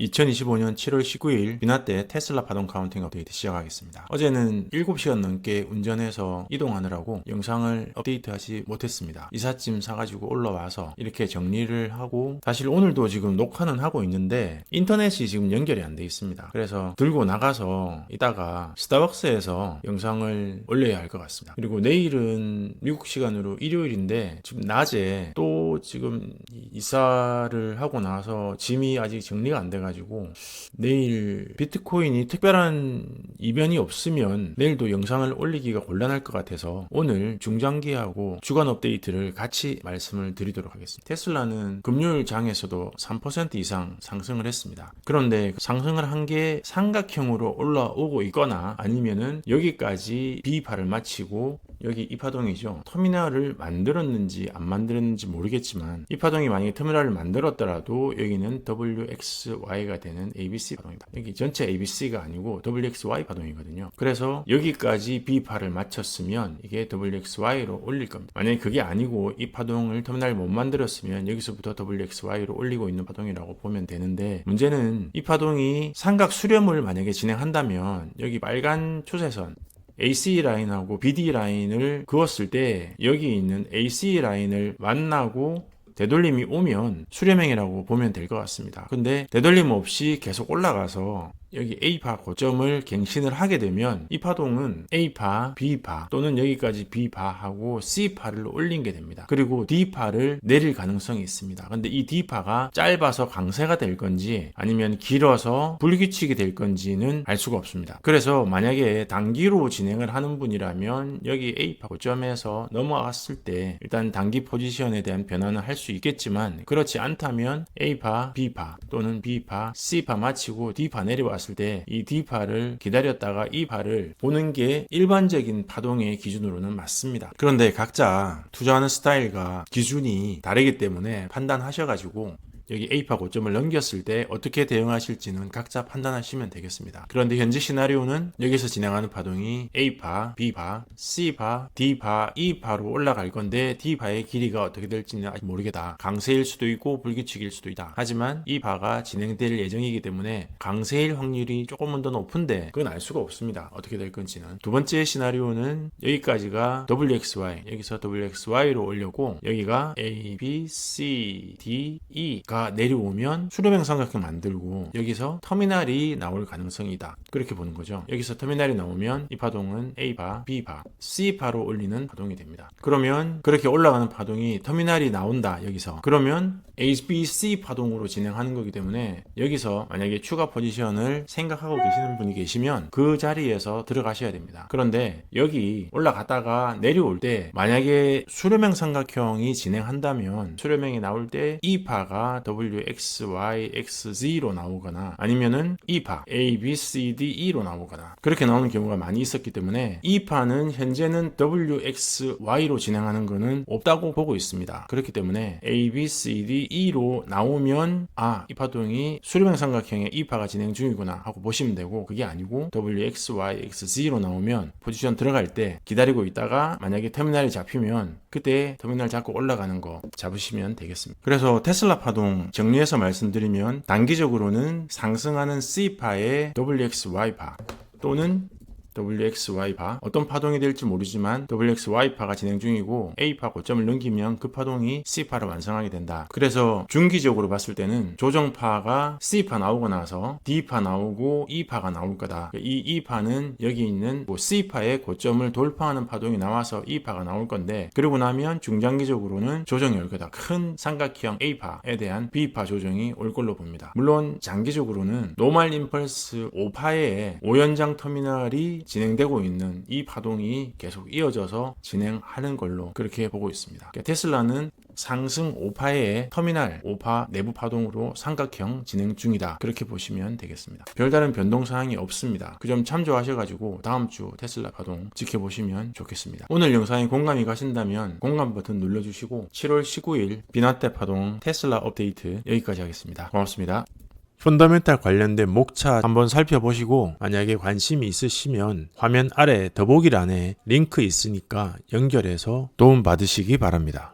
2025년 7월 19일 비나 때 테슬라 파동 카운팅 업데이트 시작하겠습니다. 어제는 7시간 넘게 운전해서 이동하느라고 영상을 업데이트하지 못했습니다. 이삿짐 사가지고 올라와서 이렇게 정리를 하고 사실 오늘도 지금 녹화는 하고 있는데 인터넷이 지금 연결이 안 돼 있습니다. 그래서 들고 나가서 이따가 스타벅스에서 영상을 올려야 할 것 같습니다. 그리고 내일은 미국 시간으로 일요일인데 지금 낮에 또 지금 이사를 하고 나서 짐이 아직 정리가 안 돼가 지고 내일 비트코인이 특별한 이변이 없으면 내일도 영상을 올리기가 곤란할 것 같아서 오늘 중장기하고 주간 업데이트를 같이 말씀을 드리도록 하겠습니다. 테슬라는 금요일 장에서도 3% 이상 상승을 했습니다. 그런데 그 상승을 한 게 삼각형으로 올라오고 있거나 아니면은 여기까지 B파를 마치고 여기 이 파동이죠. 터미널을 만들었는지 안 만들었는지 모르겠지만 이 파동이 만약에 터미널을 만들었더라도 여기는 WXY가 되는 ABC 파동이다. 여기 전체 ABC가 아니고 WXY 파동이거든요. 그래서 여기까지 B파를 마쳤으면 이게 WXY로 올릴 겁니다. 만약에 그게 아니고 이 파동을 터미널 못 만들었으면 여기서부터 WXY로 올리고 있는 파동이라고 보면 되는데 문제는 이 파동이 삼각 수렴을 만약에 진행한다면 여기 빨간 추세선 AC 라인하고 BD 라인을 그었을 때 여기 있는 AC 라인을 만나고 되돌림이 오면 수렴행이라고 보면 될 것 같습니다. 근데 되돌림 없이 계속 올라가서 여기 A파 고점을 갱신을 하게 되면 이 파동은 A파, B파 또는 여기까지 B파하고 C파를 올린 게 됩니다. 그리고 D파를 내릴 가능성이 있습니다. 근데 이 D파가 짧아서 강세가 될 건지 아니면 길어서 불규칙이 될 건지는 알 수가 없습니다. 그래서 만약에 단기로 진행을 하는 분이라면 여기 A파 고점에서 넘어갔을 때 일단 단기 포지션에 대한 변화는 할 수 있겠지만 그렇지 않다면 A파, B파 또는 B파, C파 마치고 D파 내려왔을 때 이 D파를 기다렸다가 이 파를 보는 게 일반적인 파동의 기준으로는 맞습니다. 그런데 각자 투자하는 스타일과 기준이 다르기 때문에 판단하셔가지고 여기 A파 고점을 넘겼을 때 어떻게 대응하실지는 각자 판단하시면 되겠습니다. 그런데 현재 시나리오는 여기서 진행하는 파동이 A파, B파, C파, D파, E파로 올라갈 건데 D파의 길이가 어떻게 될지는 아직 모르겠다. 강세일 수도 있고 불규칙일 수도 있다. 하지만 이 파가 진행될 예정이기 때문에 강세일 확률이 조금은 더 높은데 그건 알 수가 없습니다. 어떻게 될 건지는. 두 번째 시나리오는 여기까지가 WXY, 여기서 WXY로 올려고 여기가 A, B, C, D, E가 내려오면 수렴형 삼각형 만들고 여기서 터미널이 나올 가능성이다. 그렇게 보는 거죠. 여기서 터미널이 나오면 이 파동은 A파, B파, C파로 올리는 파동이 됩니다. 그러면 그렇게 올라가는 파동이 터미널이 나온다. 여기서. 그러면 A, B, C 파동으로 진행하는 거기 때문에 여기서 만약에 추가 포지션을 생각하고 계시는 분이 계시면 그 자리에서 들어가셔야 됩니다. 그런데 여기 올라갔다가 내려올 때 만약에 수렴형 삼각형이 진행한다면 수렴형이 나올 때이 파가 W, X, Y, X, Z로 나오거나 아니면은 이파 A, B, C, D, E로 나오거나 그렇게 나오는 경우가 많이 있었기 때문에 이 파는 현재는 W, X, Y로 진행하는 거는 없다고 보고 있습니다. 그렇기 때문에 A, B, C, D, E로 나오면 아, 이 파동이 수렴형 삼각형의 이 파가 진행 중이구나 하고 보시면 되고 그게 아니고 W, X, Y, X, Z로 나오면 포지션 들어갈 때 기다리고 있다가 만약에 터미널이 잡히면 그때 터미널 잡고 올라가는 거 잡으시면 되겠습니다. 그래서 테슬라 파동 정리해서 말씀드리면 단기적으로는 상승하는 C파의 WXY파 또는 WXY파 어떤 파동이 될지 모르지만 WXY파가 진행 중이고 A파 고점을 넘기면 그 파동이 C파를 완성하게 된다. 그래서 중기적으로 봤을 때는 조정파가 C파 나오고 나서 D파 나오고 E파가 나올 거다. 이 E파는 여기 있는 뭐 C파의 고점을 돌파하는 파동이 나와서 E파가 나올 건데 그러고 나면 중장기적으로는 조정이 올 거다. 큰 삼각형 A파에 대한 B파 조정이 올 걸로 봅니다. 물론 장기적으로는 노말 임펄스 5파의 5연장 터미널이 진행되고 있는 이 파동이 계속 이어져서 진행하는 걸로 그렇게 보고 있습니다. 그러니까 테슬라는 상승 5파의 터미널 5파 내부 파동으로 삼각형 진행 중이다. 그렇게 보시면 되겠습니다. 별다른 변동 사항이 없습니다. 그 점 참조하셔가지고 다음 주 테슬라 파동 지켜보시면 좋겠습니다. 오늘 영상에 공감이 가신다면 공감 버튼 눌러주시고 7월 19일 비나테 파동 테슬라 업데이트 여기까지 하겠습니다. 고맙습니다. 펀더멘탈 관련된 목차 한번 살펴보시고 만약에 관심이 있으시면 화면 아래 더보기란에 링크 있으니까 연결해서 도움 받으시기 바랍니다.